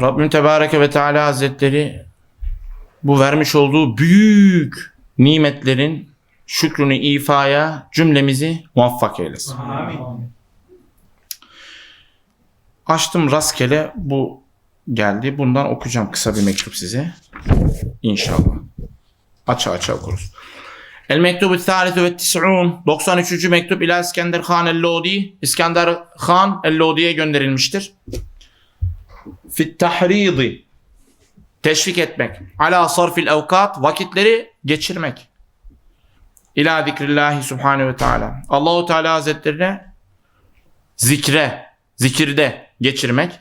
Rabbim Tebareke ve Teala Hazretleri bu vermiş olduğu büyük nimetlerin şükrünü ifaya cümlemizi muvaffak eylesin. Açtım rastgele bu geldi. Bundan okuyacağım kısa bir mektup size. İnşallah. Aça aça okuruz. El mektubu thalithu ve tis'un 93. mektup ila İskender Han el-Lodi İskender Han el-Lodi'ye gönderilmiştir. Fit tahridi teşvik etmek. Ala sarfil evkat vakitleri geçirmek. İla zikrillahi subhanehu ve teala. Allahu Teala Hazretlerine zikre, zikirde geçirmek.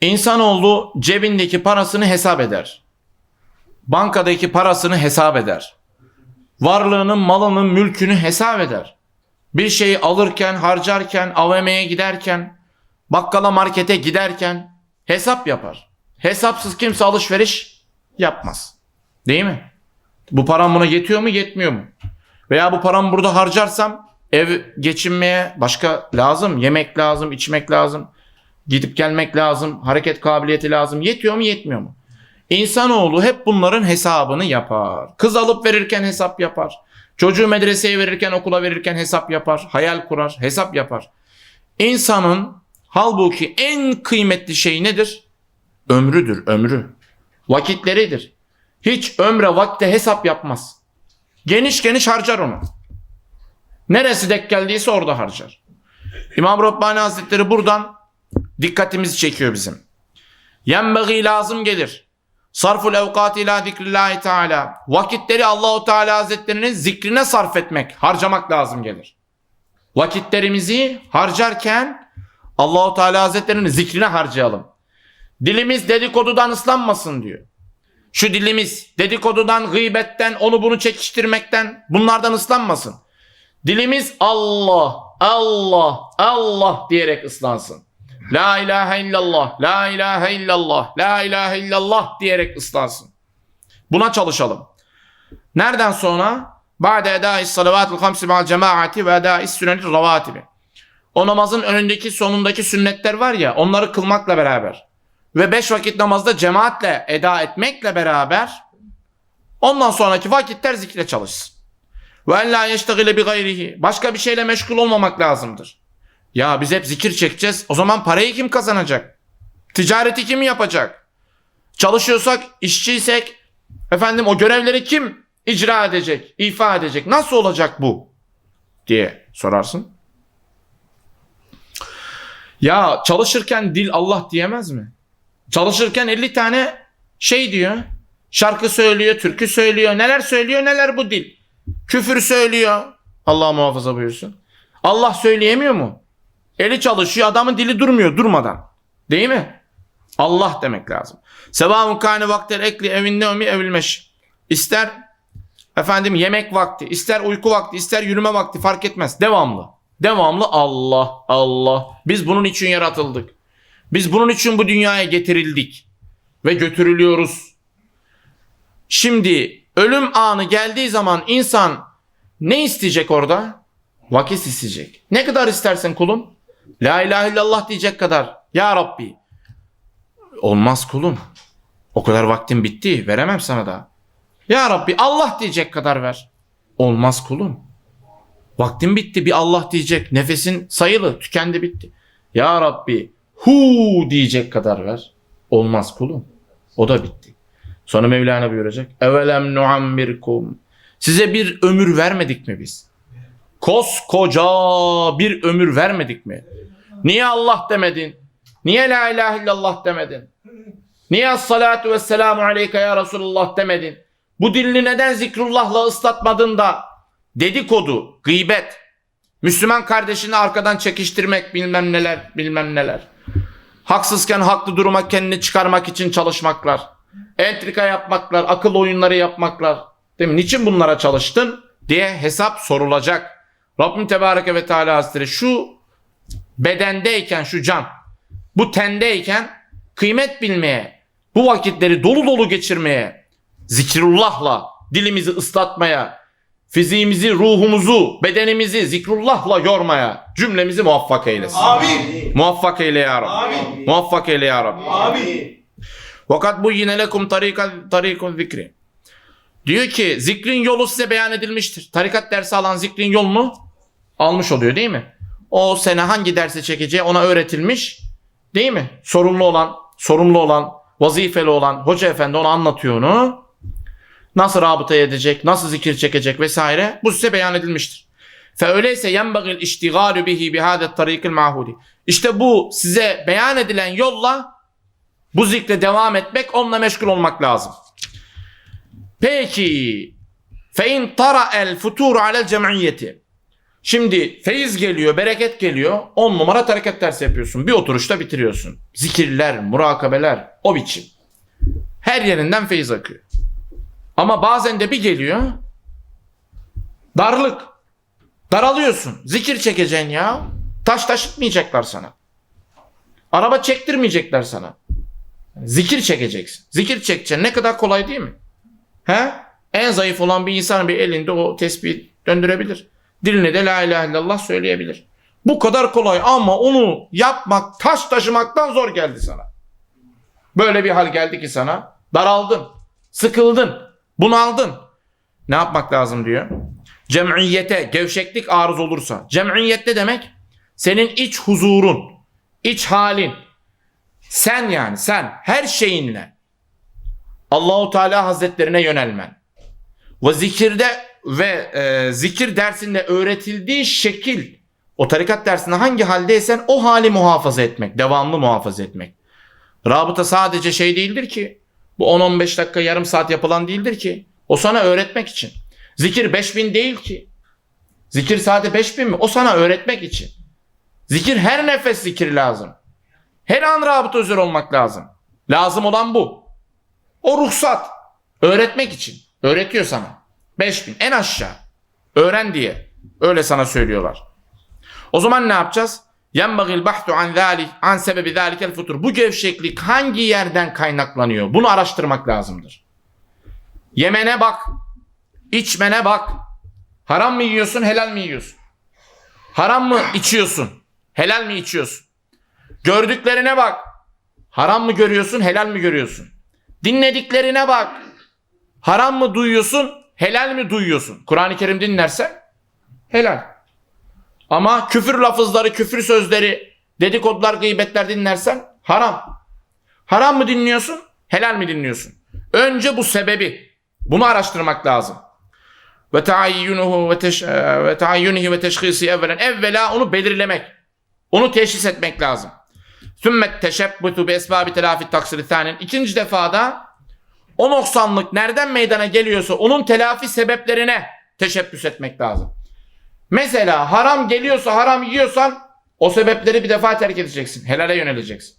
İnsanoğlu cebindeki parasını hesap eder. Bankadaki parasını hesap eder. Varlığının, malının, mülkünü hesap eder. Bir şeyi alırken, harcarken, AVM'ye giderken, bakkala markete giderken hesap yapar. Hesapsız kimse alışveriş yapmaz. Değil mi? Bu param buna yetiyor mu, yetmiyor mu? Veya bu paramı burada harcarsam ev geçinmeye başka lazım, yemek lazım, içmek lazım, gidip gelmek lazım, hareket kabiliyeti lazım. Yetiyor mu, yetmiyor mu? İnsanoğlu hep bunların hesabını yapar. Kız alıp verirken hesap yapar. Çocuğu medreseye verirken, okula verirken hesap yapar. Hayal kurar, hesap yapar. İnsanın halbuki en kıymetli şey nedir? Ömrüdür, ömrü. Vakitleridir. Hiç ömre vakte hesap yapmaz. Geniş geniş harcar onu. Neresi denk geldiyse orada harcar. İmam Rabbani Hazretleri buradan dikkatimizi çekiyor bizim. Yenbeği lazım gelir. Sarful evkat ila zikrillahi teala. Vakitleri Allahu Teala Hazretlerinin zikrine sarf etmek, harcamak lazım gelir. Vakitlerimizi harcarken Allahu Teala Hazretlerinin zikrine harcayalım. Dilimiz dedikodudan ıslanmasın diyor. Şu dilimiz dedikodudan, gıybetten, onu bunu çekiştirmekten bunlardan ıslanmasın. Dilimiz Allah, Allah, Allah diyerek ıslansın. La ilahe illallah, la ilahe illallah, la ilahe illallah diyerek ıslansın. Buna çalışalım. Nereden sonra? Ba'de edâis salavatul hamsi ma'al cemaati ve edâis sünnetir ravatibi. O namazın önündeki sonundaki sünnetler var ya onları kılmakla beraber ve beş vakit namazda cemaatle eda etmekle beraber ondan sonraki vakitler zikre çalışsın. Ve en la yeştegile bi gayrihi. Başka bir şeyle meşgul olmamak lazımdır. Ya biz hep zikir çekeceğiz. O zaman parayı kim kazanacak? Ticareti kim yapacak? Çalışıyorsak, işçiysek efendim o görevleri kim icra edecek, ifa edecek? Nasıl olacak bu? diye sorarsın. Ya çalışırken dil Allah diyemez mi? Çalışırken 50 tane şey diyor. Şarkı söylüyor, türkü söylüyor. Neler söylüyor, neler bu dil. Küfür söylüyor. Allah muhafaza buyursun. Allah söyleyemiyor mu? Eli çalışıyor, adamın dili durmuyor durmadan. Değil mi? Allah demek lazım. Sebahun kâne vaktel ekli evinde ömi evilmeş. İster efendim yemek vakti, ister uyku vakti, ister yürüme vakti fark etmez. Devamlı. Devamlı Allah, Allah. Biz bunun için yaratıldık. Biz bunun için bu dünyaya getirildik. Ve götürülüyoruz. Şimdi ölüm anı geldiği zaman insan ne isteyecek orada? Vakit isteyecek. Ne kadar istersen kulum? La ilahe illallah diyecek kadar. Ya Rabbi. Olmaz kulum. O kadar vaktin bitti. Veremem sana da. Ya Rabbi Allah diyecek kadar ver. Olmaz kulum. Vaktin bitti. Bir Allah diyecek. Nefesin sayılı. Tükendi bitti. Ya Rabbi hu diyecek kadar ver. Olmaz kulum. O da bitti. Sonra Mevlana buyuracak. Evelem nuammirkum. Size bir ömür vermedik mi biz? Koskoca bir ömür vermedik mi? Niye Allah demedin? Niye la ilahe illallah demedin? Niye salatu ve selamu aleyke ya Resulullah demedin? Bu dilini neden zikrullahla ıslatmadın da dedikodu, gıybet, Müslüman kardeşini arkadan çekiştirmek bilmem neler bilmem neler. Haksızken haklı duruma kendini çıkarmak için çalışmaklar. Entrika yapmaklar, akıl oyunları yapmaklar. Değil mi? Niçin bunlara çalıştın diye hesap sorulacak. Rabbim Tebareke ve Teala Hazretleri şu bedendeyken şu can, bu tendeyken kıymet bilmeye, bu vakitleri dolu dolu geçirmeye, zikrullahla dilimizi ıslatmaya, fiziğimizi, ruhumuzu, bedenimizi zikrullahla yormaya cümlemizi muvaffak eylesin. Amin. Muvaffak eyle ya Rabbi. Amin. Muvaffak eyle ya Rabbi. Amin. Vakat bu yine lekum tarika tarikun zikri. Diyor ki zikrin yolu size beyan edilmiştir. Tarikat dersi alan zikrin yolunu almış oluyor değil mi? O sene hangi dersi çekeceği ona öğretilmiş değil mi? Sorumlu olan, sorumlu olan, vazifeli olan hoca efendi ona anlatıyor onu Nasıl rabıta edecek, nasıl zikir çekecek vesaire bu size beyan edilmiştir. فَاَوْلَيْسَ يَنْبَغِ الْاِشْتِغَالُ بِهِ بِهَذَا الطَّرِيقِ الْمَعْهُودِ İşte bu size beyan edilen yolla bu zikre devam etmek, onunla meşgul olmak lazım. Peki. Fein tara el futuru alel cemiyeti. Şimdi feyiz geliyor, bereket geliyor. 10 numara tarikat dersi yapıyorsun. Bir oturuşta bitiriyorsun. Zikirler, murakabeler o biçim. Her yerinden feyiz akıyor. Ama bazen de bir geliyor. Darlık. Daralıyorsun. Zikir çekeceksin ya. Taş taşıtmayacaklar sana. Araba çektirmeyecekler sana. Zikir çekeceksin. Zikir çekeceksin. Ne kadar kolay değil mi? He? En zayıf olan bir insan bir elinde o tesbih döndürebilir. Diline de la ilahe illallah söyleyebilir. Bu kadar kolay ama onu yapmak, taş taşımaktan zor geldi sana. Böyle bir hal geldi ki sana. Daraldın, sıkıldın, bunaldın. Ne yapmak lazım diyor. Cemiyete, gevşeklik arız olursa. Cemiyet ne demek? Senin iç huzurun, iç halin, sen yani sen her şeyinle Allahu Teala Hazretlerine yönelmen ve zikirde ve e, zikir dersinde öğretildiği şekil o tarikat dersinde hangi haldeysen o hali muhafaza etmek, devamlı muhafaza etmek. Rabıta sadece şey değildir ki. Bu 10-15 dakika yarım saat yapılan değildir ki. O sana öğretmek için. Zikir 5000 değil ki. Zikir sadece 5000 mi? O sana öğretmek için. Zikir her nefes zikir lazım. Her an rabıta üzere olmak lazım. Lazım olan bu. O ruhsat. Öğretmek için. Öğretiyor sana. 5000 en aşağı. Öğren diye. Öyle sana söylüyorlar. O zaman ne yapacağız? Yenbagil bahtu an zalik an sebebi zalikel futur. Bu gevşeklik hangi yerden kaynaklanıyor? Bunu araştırmak lazımdır. Yemene bak. içmene bak. Haram mı yiyorsun, helal mi yiyorsun? Haram mı içiyorsun? Helal mi içiyorsun? Gördüklerine bak. Haram mı görüyorsun, helal mi görüyorsun? Dinlediklerine bak. Haram mı duyuyorsun, helal mi duyuyorsun? Kur'an-ı Kerim dinlersen helal. Ama küfür lafızları, küfür sözleri, dedikodular, gıybetler dinlersen haram. Haram mı dinliyorsun, helal mi dinliyorsun? Önce bu sebebi, bunu araştırmak lazım. Ve taayyunuhu ve ve taayyunihi ve teşhisi evvelen evvela onu belirlemek. Onu teşhis etmek lazım. Sümmet teşebbutu bi esbabi telafi taksiri thanin. İkinci defada o noksanlık nereden meydana geliyorsa onun telafi sebeplerine teşebbüs etmek lazım. Mesela haram geliyorsa haram yiyorsan o sebepleri bir defa terk edeceksin. Helale yöneleceksin.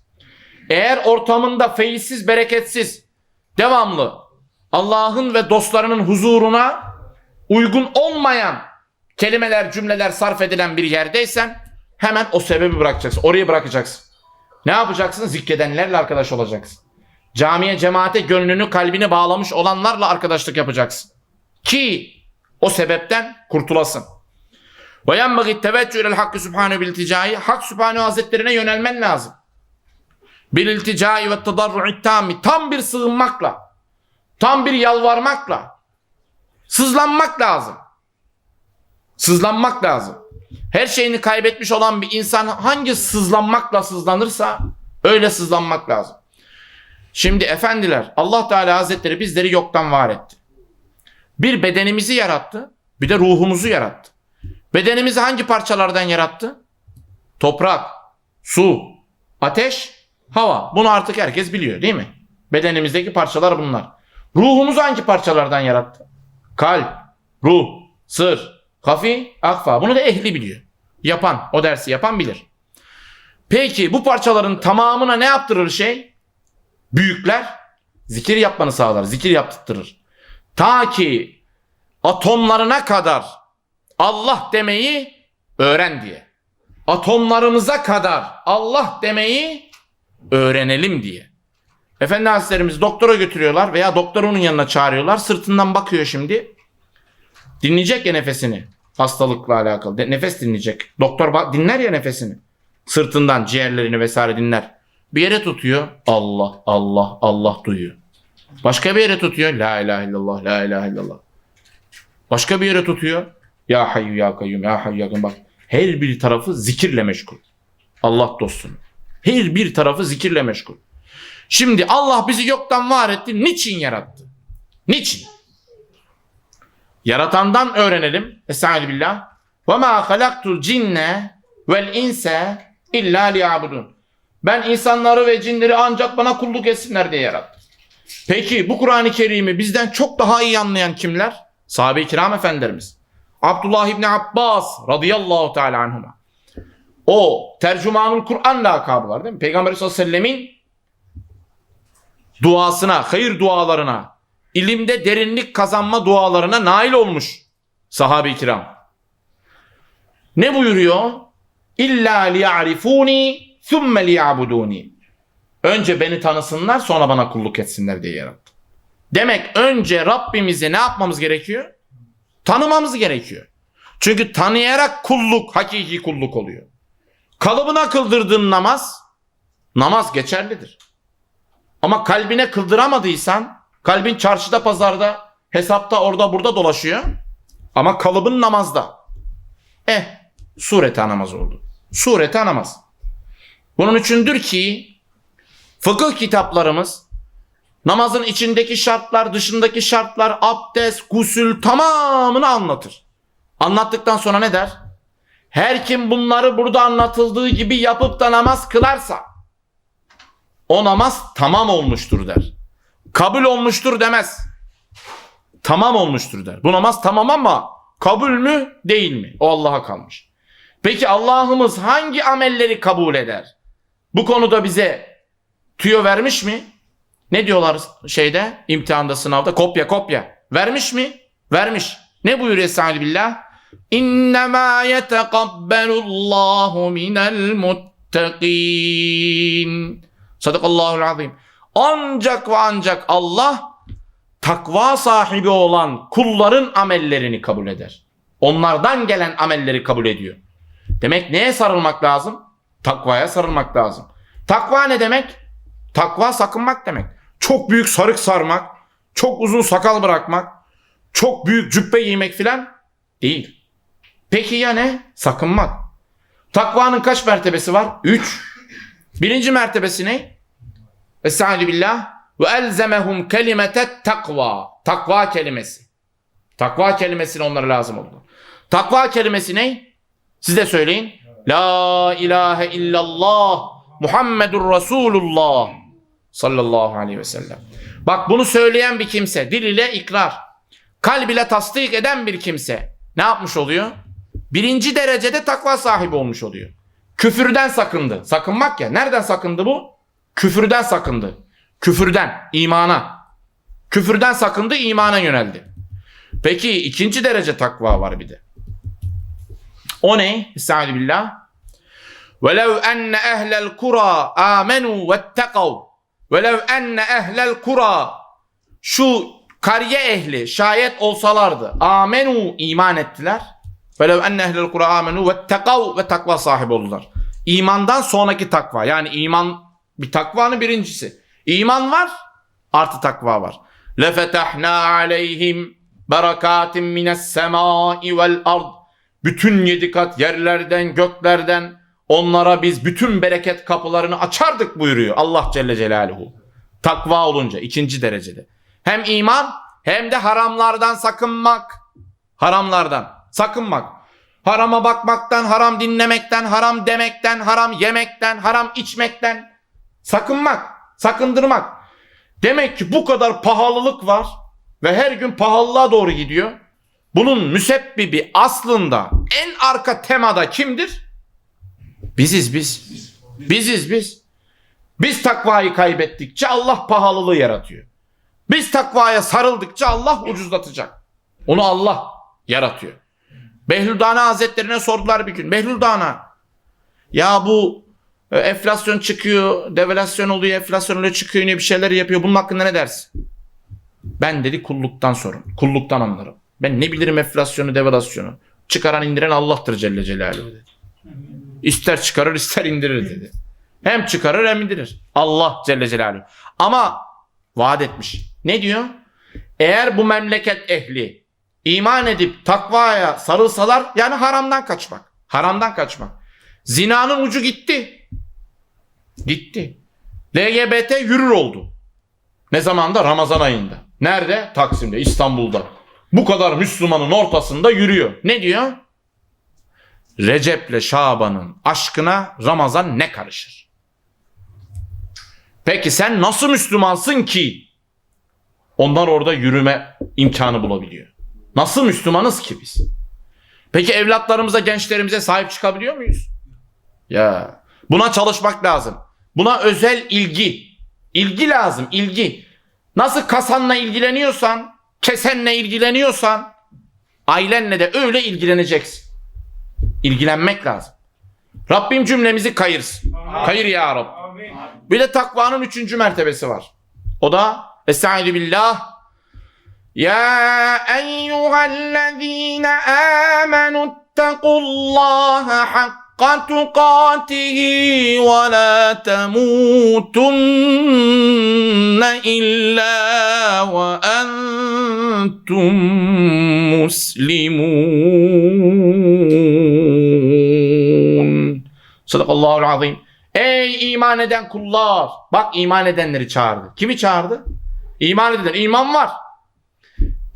Eğer ortamında feyizsiz, bereketsiz, devamlı Allah'ın ve dostlarının huzuruna uygun olmayan kelimeler, cümleler sarf edilen bir yerdeysen hemen o sebebi bırakacaksın. Orayı bırakacaksın. Ne yapacaksın? Zikredenlerle arkadaş olacaksın. Camiye, cemaate gönlünü, kalbini bağlamış olanlarla arkadaşlık yapacaksın. Ki o sebepten kurtulasın. Ve yenbagı teveccüh ilel hakkı subhanehu bil ilticai. Hak subhanehu hazretlerine yönelmen lazım. Bil ilticai ve tadarru'i tammi. Tam bir sığınmakla, tam bir yalvarmakla, sızlanmak lazım. Sızlanmak lazım. Her şeyini kaybetmiş olan bir insan hangi sızlanmakla sızlanırsa öyle sızlanmak lazım. Şimdi efendiler Allah Teala Hazretleri bizleri yoktan var etti. Bir bedenimizi yarattı, bir de ruhumuzu yarattı. Bedenimizi hangi parçalardan yarattı? Toprak, su, ateş, hava. Bunu artık herkes biliyor değil mi? Bedenimizdeki parçalar bunlar. Ruhumuzu hangi parçalardan yarattı? Kalp, ruh, sır, kafi, akfa. Bunu da ehli biliyor. Yapan, o dersi yapan bilir. Peki bu parçaların tamamına ne yaptırır şey? Büyükler zikir yapmanı sağlar, zikir yaptırır. Ta ki atomlarına kadar Allah demeyi öğren diye. Atomlarımıza kadar Allah demeyi öğrenelim diye. Efendi Hazretlerimiz doktora götürüyorlar veya doktor onun yanına çağırıyorlar. Sırtından bakıyor şimdi. Dinleyecek ya nefesini. Hastalıkla alakalı. De- nefes dinleyecek. Doktor bak dinler ya nefesini. Sırtından ciğerlerini vesaire dinler. Bir yere tutuyor. Allah Allah Allah duyuyor. Başka bir yere tutuyor. La ilahe illallah la ilahe illallah. Başka bir yere tutuyor. Ya hayyu ya kayyum ya hayyu ya kayyum. Bak her bir tarafı zikirle meşgul. Allah dostunu. Her bir tarafı zikirle meşgul. Şimdi Allah bizi yoktan var etti. Niçin yarattı? Niçin? Yaratandan öğrenelim. Estaizu billah. Ve ma halaktul cinne vel inse illa liyabudun. Ben insanları ve cinleri ancak bana kulluk etsinler diye yarattım. Peki bu Kur'an-ı Kerim'i bizden çok daha iyi anlayan kimler? Sahabe-i kiram efendilerimiz. Abdullah İbni Abbas radıyallahu teala anhuma. O tercümanul Kur'an lakabı var değil mi? Peygamber sallallahu aleyhi ve sellemin duasına, hayır dualarına, ilimde derinlik kazanma dualarına nail olmuş sahabe-i kiram. Ne buyuruyor? İlla liya'rifuni thumme liya'buduni. Önce beni tanısınlar sonra bana kulluk etsinler diye yarattı. Demek önce Rabbimizi ne yapmamız gerekiyor? Tanımamız gerekiyor. Çünkü tanıyarak kulluk, hakiki kulluk oluyor. Kalıbına kıldırdığın namaz, namaz geçerlidir. Ama kalbine kıldıramadıysan, kalbin çarşıda pazarda, hesapta orada burada dolaşıyor. Ama kalıbın namazda. Eh, surete namaz oldu. Surete namaz. Bunun içindir ki fıkıh kitaplarımız namazın içindeki şartlar, dışındaki şartlar, abdest, gusül tamamını anlatır. Anlattıktan sonra ne der? Her kim bunları burada anlatıldığı gibi yapıp da namaz kılarsa o namaz tamam olmuştur der. Kabul olmuştur demez. Tamam olmuştur der. Bu namaz tamam ama kabul mü değil mi? O Allah'a kalmış. Peki Allah'ımız hangi amelleri kabul eder? Bu konuda bize tüyo vermiş mi? Ne diyorlar şeyde imtihanda sınavda kopya kopya. Vermiş mi? Vermiş. Ne buyuruyor Estaizu billah? İnnemâ yetekabbenullahu minel muttegîn. Sadakallahul azim. Ancak ve ancak Allah takva sahibi olan kulların amellerini kabul eder. Onlardan gelen amelleri kabul ediyor. Demek neye sarılmak lazım? Takvaya sarılmak lazım. Takva ne demek? Takva sakınmak demek. Çok büyük sarık sarmak, çok uzun sakal bırakmak, çok büyük cübbe giymek filan değil. Peki ya ne? Sakınmak. Takvanın kaç mertebesi var? Üç. Birinci mertebesi ne? Estaizu billah. Ve elzemehum kelimetet takva. Takva kelimesi. Takva kelimesine onlara lazım oldu. Takva kelimesi ne? Siz de söyleyin. La ilahe illallah Muhammedur Resulullah sallallahu aleyhi ve sellem. Bak bunu söyleyen bir kimse, dil ile ikrar, kalb ile tasdik eden bir kimse ne yapmış oluyor? Birinci derecede takva sahibi olmuş oluyor. Küfürden sakındı. Sakınmak ya. Nereden sakındı bu? Küfürden sakındı. Küfürden, imana. Küfürden sakındı, imana yöneldi. Peki ikinci derece takva var bir de. O ne? Estaizu billah. وَلَوْ أَنَّ أَهْلَ الْقُرَى آمَنُوا وَاتَّقَوْا Velev enne ehlel kura şu kariye ehli şayet olsalardı amenu iman ettiler. Velev enne ehlel kura amenu ve tekav ve takva sahibi oldular. İmandan sonraki takva yani iman bir takvanın birincisi. İman var artı takva var. Lefetahna aleyhim berakatim mines semai vel ard. Bütün yedi kat yerlerden göklerden onlara biz bütün bereket kapılarını açardık buyuruyor Allah Celle Celaluhu. Takva olunca ikinci derecede. Hem iman hem de haramlardan sakınmak. Haramlardan sakınmak. Harama bakmaktan, haram dinlemekten, haram demekten, haram yemekten, haram içmekten sakınmak, sakındırmak. Demek ki bu kadar pahalılık var ve her gün pahalılığa doğru gidiyor. Bunun müsebbibi aslında en arka temada kimdir? Biziz biz. Biziz biz. Biz takvayı kaybettikçe Allah pahalılığı yaratıyor. Biz takvaya sarıldıkça Allah ucuzlatacak. Onu Allah yaratıyor. Behlül Dana Hazretlerine sordular bir gün. Behlül Dana ya bu e, enflasyon çıkıyor, devalüasyon oluyor, enflasyon oluyor, çıkıyor, yine bir şeyler yapıyor. Bunun hakkında ne dersin? Ben dedi kulluktan sorun. Kulluktan anlarım. Ben ne bilirim enflasyonu, devalüasyonu. Çıkaran indiren Allah'tır Celle Celaluhu dedi. İster çıkarır ister indirir dedi. Hem çıkarır hem indirir. Allah Celle Celaluhu. Ama vaat etmiş. Ne diyor? Eğer bu memleket ehli iman edip takvaya sarılsalar yani haramdan kaçmak. Haramdan kaçmak. Zinanın ucu gitti. Gitti. LGBT yürür oldu. Ne zamanda? Ramazan ayında. Nerede? Taksim'de, İstanbul'da. Bu kadar Müslümanın ortasında yürüyor. Ne diyor? Recep'le Şaban'ın aşkına Ramazan ne karışır? Peki sen nasıl Müslümansın ki onlar orada yürüme imkanı bulabiliyor? Nasıl Müslümanız ki biz? Peki evlatlarımıza, gençlerimize sahip çıkabiliyor muyuz? Ya buna çalışmak lazım. Buna özel ilgi. İlgi lazım, ilgi. Nasıl kasanla ilgileniyorsan, kesenle ilgileniyorsan, ailenle de öyle ilgileneceksin. İlgilenmek lazım. Rabbim cümlemizi kayırsın. Kayır ya Rab. Bir de takvanın üçüncü mertebesi var. O da Estaizu billah. Ya eyyühellezine amenu ittakullaha hakka tukatihi ve la temutunne illa ve entum muslimun. Sadakallahul azim. Ey iman eden kullar. Bak iman edenleri çağırdı. Kimi çağırdı? İman edenler. İman var.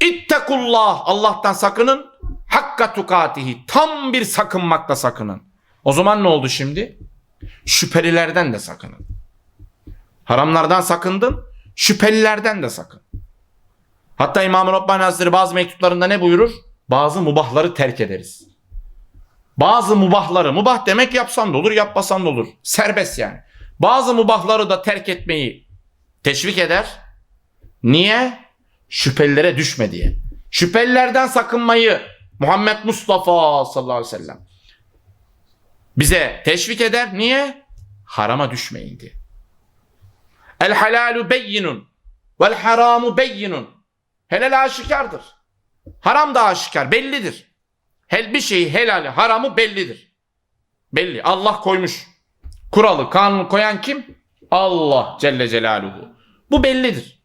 İttekullah. Allah'tan sakının. Hakka tukatihi. Tam bir sakınmakla sakının. O zaman ne oldu şimdi? Şüphelilerden de sakının. Haramlardan sakındın. Şüphelilerden de sakın. Hatta İmam-ı Rabbani Hazretleri bazı mektuplarında ne buyurur? Bazı mubahları terk ederiz. Bazı mubahları, mubah demek yapsan da olur, yapmasan da olur. Serbest yani. Bazı mubahları da terk etmeyi teşvik eder. Niye? Şüphelilere düşme diye. Şüphelilerden sakınmayı Muhammed Mustafa sallallahu aleyhi ve sellem bize teşvik eder. Niye? Harama düşmeyin diye. El halalu beyinun vel haramu beyinun. Helal aşikardır. Haram da aşikar, bellidir. Hel bir şeyi helali, haramı bellidir. Belli. Allah koymuş. Kuralı, kanunu koyan kim? Allah Celle Celaluhu. Bu bellidir.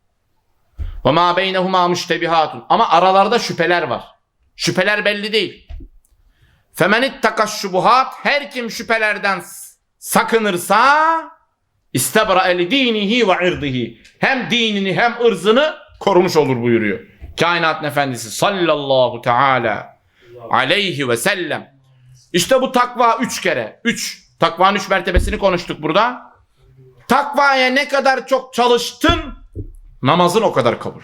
Ve ma beynehuma müştebihatun. Ama aralarda şüpheler var. Şüpheler belli değil. Femen ittakas şubuhat her kim şüphelerden sakınırsa istebra el dinihi ve irdihi. Hem dinini hem ırzını korumuş olur buyuruyor. Kainatın efendisi sallallahu teala aleyhi ve sellem. İşte bu takva üç kere. Üç. Takvanın üç mertebesini konuştuk burada. Takvaya ne kadar çok çalıştın namazın o kadar kabul.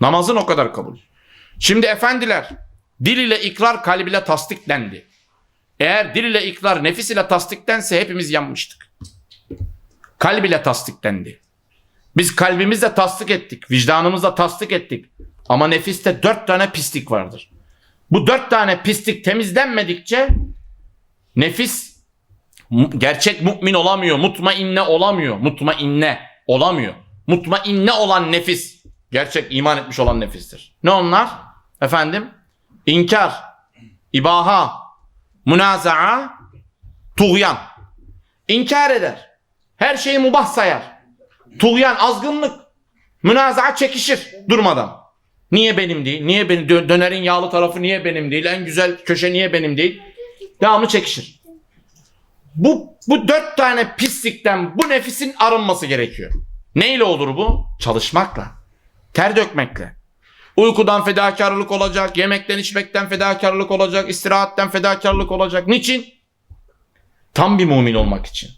Namazın o kadar kabul. Şimdi efendiler dil ile ikrar kalb ile tasdiklendi. Eğer dil ile ikrar nefis ile tasdiklense hepimiz yanmıştık. Kalb ile tasdiklendi. Biz kalbimizle tasdik ettik. Vicdanımızla tasdik ettik. Ama nefiste dört tane pislik vardır. Bu dört tane pislik temizlenmedikçe nefis gerçek mümin olamıyor. Mutmainne olamıyor. Mutmainne olamıyor. Mutmainne olan nefis gerçek iman etmiş olan nefistir. Ne onlar? Efendim? İnkar, ibaha, münazaa, tuğyan. İnkar eder. Her şeyi mubah sayar. Tuğyan, azgınlık. Münazaa çekişir durmadan. Niye benim değil? Niye benim? Dö- dönerin yağlı tarafı niye benim değil? En güzel köşe niye benim değil? Devamlı çekişir. Bu, bu dört tane pislikten bu nefisin arınması gerekiyor. Neyle olur bu? Çalışmakla. Ter dökmekle. Uykudan fedakarlık olacak, yemekten içmekten fedakarlık olacak, istirahatten fedakarlık olacak. Niçin? Tam bir mümin olmak için.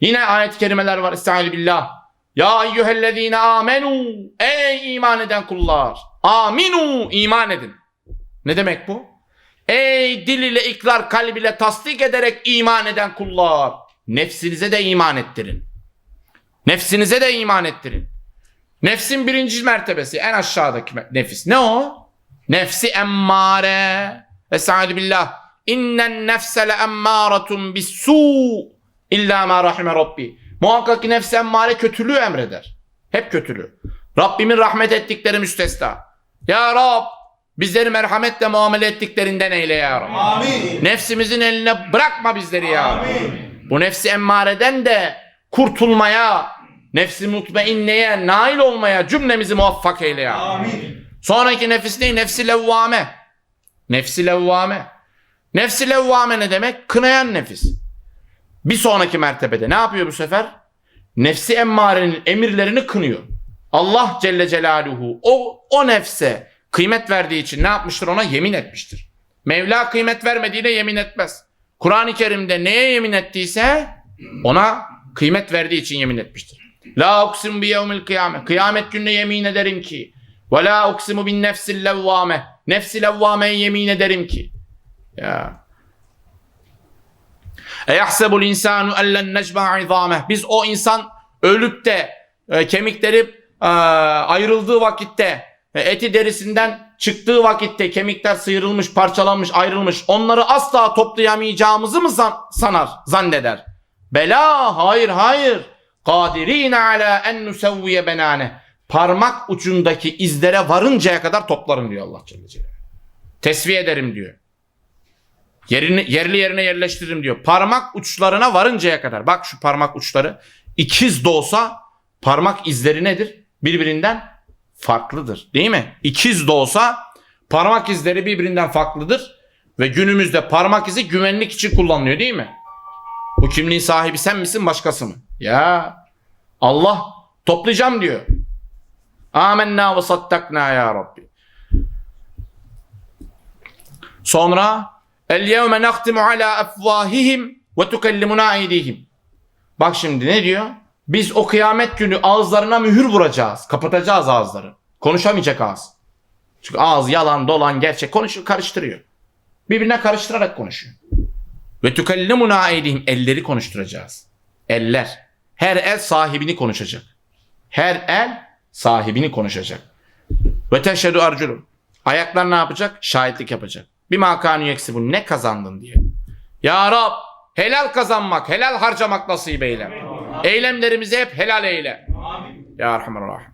Yine ayet-i kerimeler var. Estaizu billah. Ya eyyühellezine amenu. Ey iman eden kullar. Aminu. iman edin. Ne demek bu? Ey dil ile ikrar kalb ile tasdik ederek iman eden kullar. Nefsinize de iman ettirin. Nefsinize de iman ettirin. Nefsin birinci mertebesi en aşağıdaki nefis. Ne o? Nefsi emmare. Estaizu billah. İnnen nefse le emmâretun bis su illa ma rahime rabbi. Muhakkak ki nefsi emmare kötülüğü emreder. Hep kötülüğü. Rabbimin rahmet ettikleri müstesna. Ya Rab Bizleri merhametle muamele ettiklerinden eyle ya Rabbi. Amin. Nefsimizin eline bırakma bizleri ya Rabbi. Bu nefsi emmareden de kurtulmaya, nefsi mutmainneye, nail olmaya cümlemizi muvaffak eyle ya. Rabbi. Amin. Sonraki nefis ne? Nefsi levvame. Nefsi levvame. Nefsi levvame ne demek? Kınayan nefis. Bir sonraki mertebede ne yapıyor bu sefer? Nefsi emmarenin emirlerini kınıyor. Allah Celle Celaluhu o, o nefse kıymet verdiği için ne yapmıştır ona? Yemin etmiştir. Mevla kıymet vermediğine yemin etmez. Kur'an-ı Kerim'de neye yemin ettiyse ona kıymet verdiği için yemin etmiştir. La uksim bi yevmil kıyame. Kıyamet gününe yemin ederim ki. Ve la uksimu bin nefsil levvame. Nefsi levvameye yemin ederim ki. Ya. E yahsebul insanu ellen necma izame. Biz o insan ölüp de e, kemikleri e, ayrıldığı vakitte eti derisinden çıktığı vakitte kemikler sıyrılmış, parçalanmış, ayrılmış. Onları asla toplayamayacağımızı mı zan- sanar, zanneder? Bela, hayır hayır. Kadirine ala en nusevviye benane. Parmak ucundaki izlere varıncaya kadar toplarım diyor Allah Celle Celaluhu. Tesviye ederim diyor. Yerini, yerli yerine yerleştiririm diyor. Parmak uçlarına varıncaya kadar. Bak şu parmak uçları ikiz de olsa parmak izleri nedir? Birbirinden farklıdır. Değil mi? İkiz de olsa parmak izleri birbirinden farklıdır. Ve günümüzde parmak izi güvenlik için kullanılıyor değil mi? Bu kimliğin sahibi sen misin başkası mı? Ya Allah toplayacağım diyor. Amenna ve sattakna ya Rabbi. Sonra el yevme naktimu ala efvahihim ve tukellimuna aydihim. Bak şimdi ne diyor? Biz o kıyamet günü ağızlarına mühür vuracağız. Kapatacağız ağızları. Konuşamayacak ağız. Çünkü ağız yalan, dolan, gerçek konuşuyor, karıştırıyor. Birbirine karıştırarak konuşuyor. Ve tukellimuna aydihim. Elleri konuşturacağız. Eller. Her el sahibini konuşacak. Her el sahibini konuşacak. Ve teşhedü arculum. Ayaklar ne yapacak? Şahitlik yapacak. Bir makanu yeksi bu ne kazandın diye. Ya Rab helal kazanmak, helal harcamak nasip eyle. Eylemlerimizi hep helal eyle. Ya Rahman Rahim.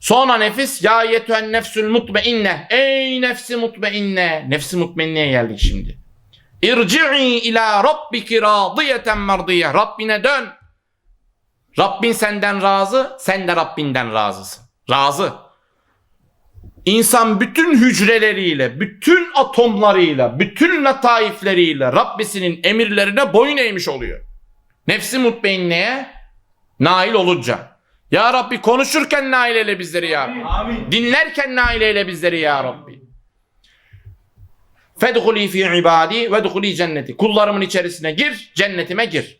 Sonra nefis ya yetühen nefsül mutmainne. Ey nefsi mutmainne. Nefsi mutmainneye geldik şimdi. İrci'i ila rabbiki radiyeten merdiye. Rabbine dön. Rabbin senden razı, sen de Rabbinden razısın. Razı. İnsan bütün hücreleriyle, bütün atomlarıyla, bütün lataifleriyle Rabbisinin emirlerine boyun eğmiş oluyor. Nefsi mutmainneye nail olunca. Ya Rabbi konuşurken nail eyle bizleri ya Rabbi. Amin. Dinlerken nail eyle bizleri ya Rabbi. Fedhuli fi ibadi ve dhuli cenneti. Kullarımın içerisine gir, cennetime gir.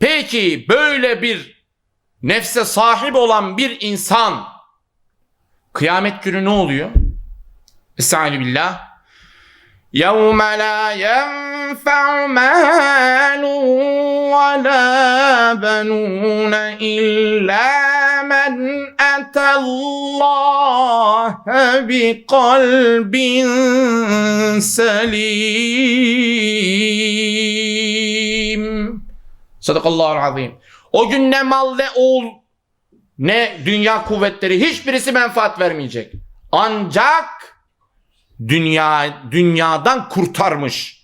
Peki böyle bir nefse sahip olan bir insan kıyamet günü ne oluyor? Estaizu billah. يَوْمَ لَا يَنْفَعُ مَالٌ وَلَا بَنُونَ إِلَّا مَنْ أَتَى اللّٰهَ بِقَلْبٍ سَلِيمٍ Sadakallahu azim. O gün ne mal ne oğul ne dünya kuvvetleri hiçbirisi menfaat vermeyecek. Ancak dünya dünyadan kurtarmış.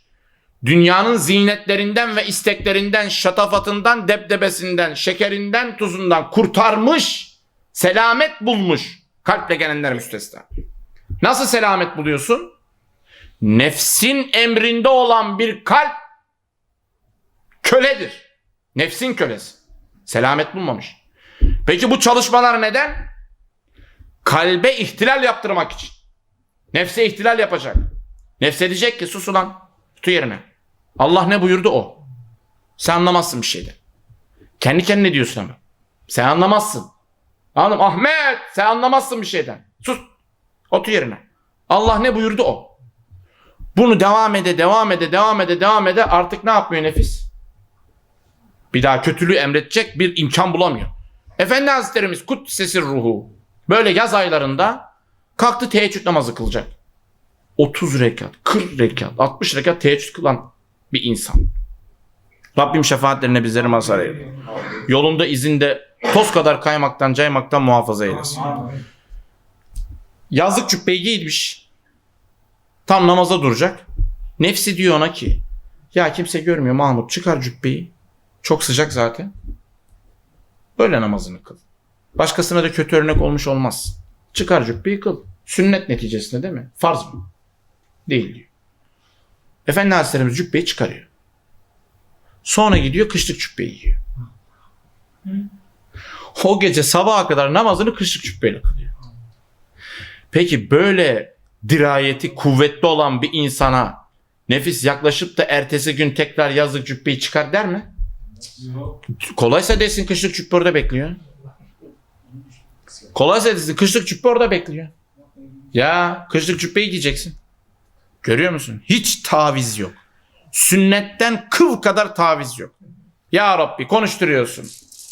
Dünyanın zinetlerinden ve isteklerinden, şatafatından, debdebesinden, şekerinden, tuzundan kurtarmış, selamet bulmuş. Kalple gelenler müstesna. Nasıl selamet buluyorsun? Nefsin emrinde olan bir kalp köledir. Nefsin kölesi. Selamet bulmamış. Peki bu çalışmalar neden? Kalbe ihtilal yaptırmak için. Nefse ihtilal yapacak. Nefse diyecek ki sus ulan. Tutu yerine. Allah ne buyurdu o. Sen anlamazsın bir şeyden. Kendi kendine diyorsun ama. Sen anlamazsın. Anladım. Ahmet sen anlamazsın bir şeyden. Sus. Otur yerine. Allah ne buyurdu o. Bunu devam ede, devam ede, devam ede, devam ede artık ne yapmıyor nefis? Bir daha kötülüğü emredecek bir imkan bulamıyor. Efendi Hazretlerimiz Kudsesir ruhu böyle yaz aylarında kalktı teheccüd namazı kılacak. 30 rekat, 40 rekat, 60 rekat teheccüd kılan bir insan. Rabbim şefaatlerine bizleri mazhar eyle. Yolunda izinde toz kadar kaymaktan caymaktan muhafaza eylesin. Yazlık cübbeyi giymiş. Tam namaza duracak. Nefsi diyor ona ki ya kimse görmüyor Mahmut çıkar cübbeyi. Çok sıcak zaten. Böyle namazını kıl. Başkasına da kötü örnek olmuş olmaz. Çıkar cübbeyi kıl. Sünnet neticesinde değil mi? Farz mı? Değil diyor. Efendi Hazretlerimiz cübbeyi çıkarıyor. Sonra gidiyor kışlık cübbeyi giyiyor. O gece sabaha kadar namazını kışlık cübbeyle kılıyor. Peki böyle dirayeti kuvvetli olan bir insana nefis yaklaşıp da ertesi gün tekrar yazlık cübbeyi çıkar der mi? Kolaysa desin kışlık cübbe orada bekliyor. Kolaysa desin kışlık cübbe orada bekliyor. Ya kışlık cübbeyi giyeceksin. Görüyor musun? Hiç taviz yok. Sünnetten kıl kadar taviz yok. Ya Rabbi konuşturuyorsun.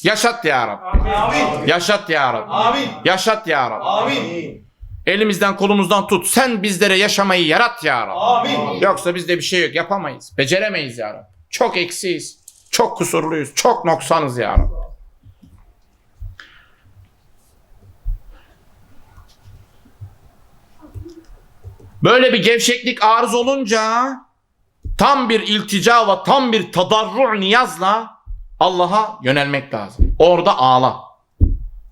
Yaşat ya Rabbi. Amin. Yaşat ya Rabbi. Amin. Yaşat ya Rabbi. Amin. Elimizden kolumuzdan tut. Sen bizlere yaşamayı yarat ya Rabbi. Amin. Yoksa bizde bir şey yok. Yapamayız. Beceremeyiz ya Rabbi. Çok eksiyiz. Çok kusurluyuz. Çok noksanız ya Rabbi. Böyle bir gevşeklik arız olunca tam bir iltica ve tam bir tadarru niyazla Allah'a yönelmek lazım. Orada ağla.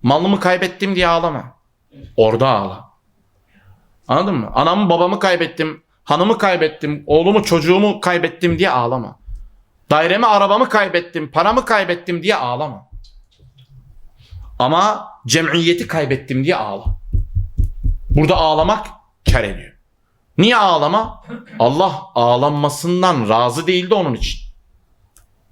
Malımı kaybettim diye ağlama. Orada ağla. Anladın mı? Anamı babamı kaybettim, hanımı kaybettim, oğlumu çocuğumu kaybettim diye ağlama. Dairemi arabamı kaybettim, paramı kaybettim diye ağlama. Ama cemiyeti kaybettim diye ağla. Burada ağlamak kar ediyor. Niye ağlama? Allah ağlanmasından razı değildi onun için.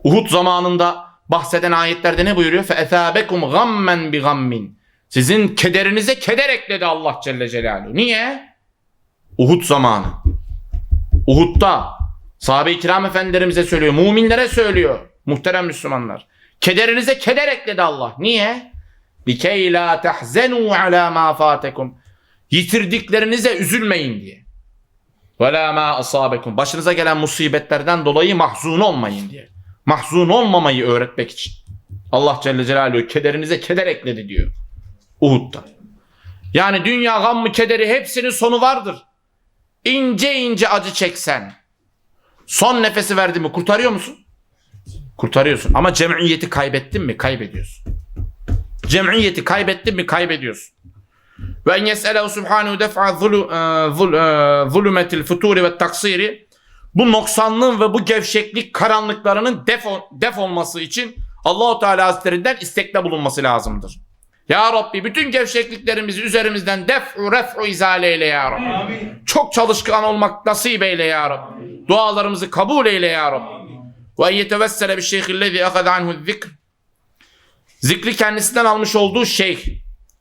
Uhud zamanında bahseden ayetlerde ne buyuruyor? فَاَثَابَكُمْ غَمَّنْ بِغَمِّنْ Sizin kederinize keder ekledi Allah Celle Celaluhu. Niye? Uhud zamanı. Uhud'da sahabe-i kiram efendilerimize söylüyor. Müminlere söylüyor. Muhterem Müslümanlar. Kederinize keder ekledi Allah. Niye? لِكَيْ لَا تَحْزَنُوا عَلَى مَا فَاتَكُمْ Yitirdiklerinize üzülmeyin diye. Ve la ma asabekum. Başınıza gelen musibetlerden dolayı mahzun olmayın diye. Mahzun olmamayı öğretmek için. Allah Celle Celaluhu kederinize keder ekledi diyor. Uhud'da. Yani dünya gammı kederi hepsinin sonu vardır. İnce ince acı çeksen. Son nefesi verdi mi kurtarıyor musun? Kurtarıyorsun. Ama cemiyeti kaybettin mi? Kaybediyorsun. Cemiyeti kaybettin mi? Kaybediyorsun. Ve en yes'elehu subhanehu def'a zulu- e, e, zulümetil futuri ve taksiri bu noksanlığın ve bu gevşeklik karanlıklarının def, def olması için Allahu Teala Hazretlerinden istekte bulunması lazımdır. Ya Rabbi bütün gevşekliklerimizi üzerimizden def'u ref'u izale eyle ya Rabbi. Amin. Çok çalışkan olmak nasip eyle ya Rabbi. Dualarımızı kabul eyle ya Rabbi. Ve en yetevessele bir şeyhillezi akad anhu zikr. Zikri kendisinden almış olduğu şeyh.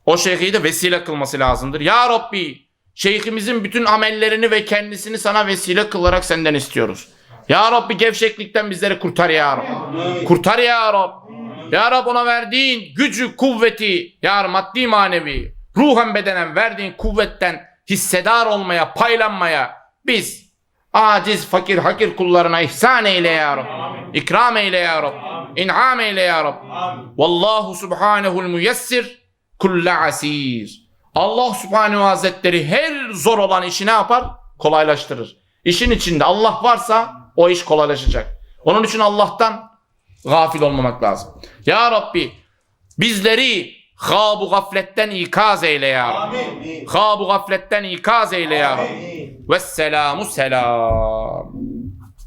O şeyhi de vesile kılması lazımdır. Ya Rabbi şeyhimizin bütün amellerini ve kendisini sana vesile kılarak senden istiyoruz. Ya Rabbi gevşeklikten bizleri kurtar ya Rabbi. Kurtar ya Rabbi. Ya Rabbi ona verdiğin gücü, kuvveti, ya maddi manevi, ruhen bedenen verdiğin kuvvetten hissedar olmaya, paylanmaya biz aciz, fakir, hakir kullarına ihsan eyle ya Rabbi. İkram eyle ya Rabbi. İn'am eyle ya Rabbi. Vallahu subhanehu'l müyessir kulle asir. Allah subhanehu hazretleri her zor olan işi ne yapar? Kolaylaştırır. İşin içinde Allah varsa o iş kolaylaşacak. Onun için Allah'tan gafil olmamak lazım. Ya Rabbi bizleri gâbu gafletten ikaz eyle ya Rabbi. Gâbu gafletten ikaz eyle ya Rabbi. Vesselamu selam.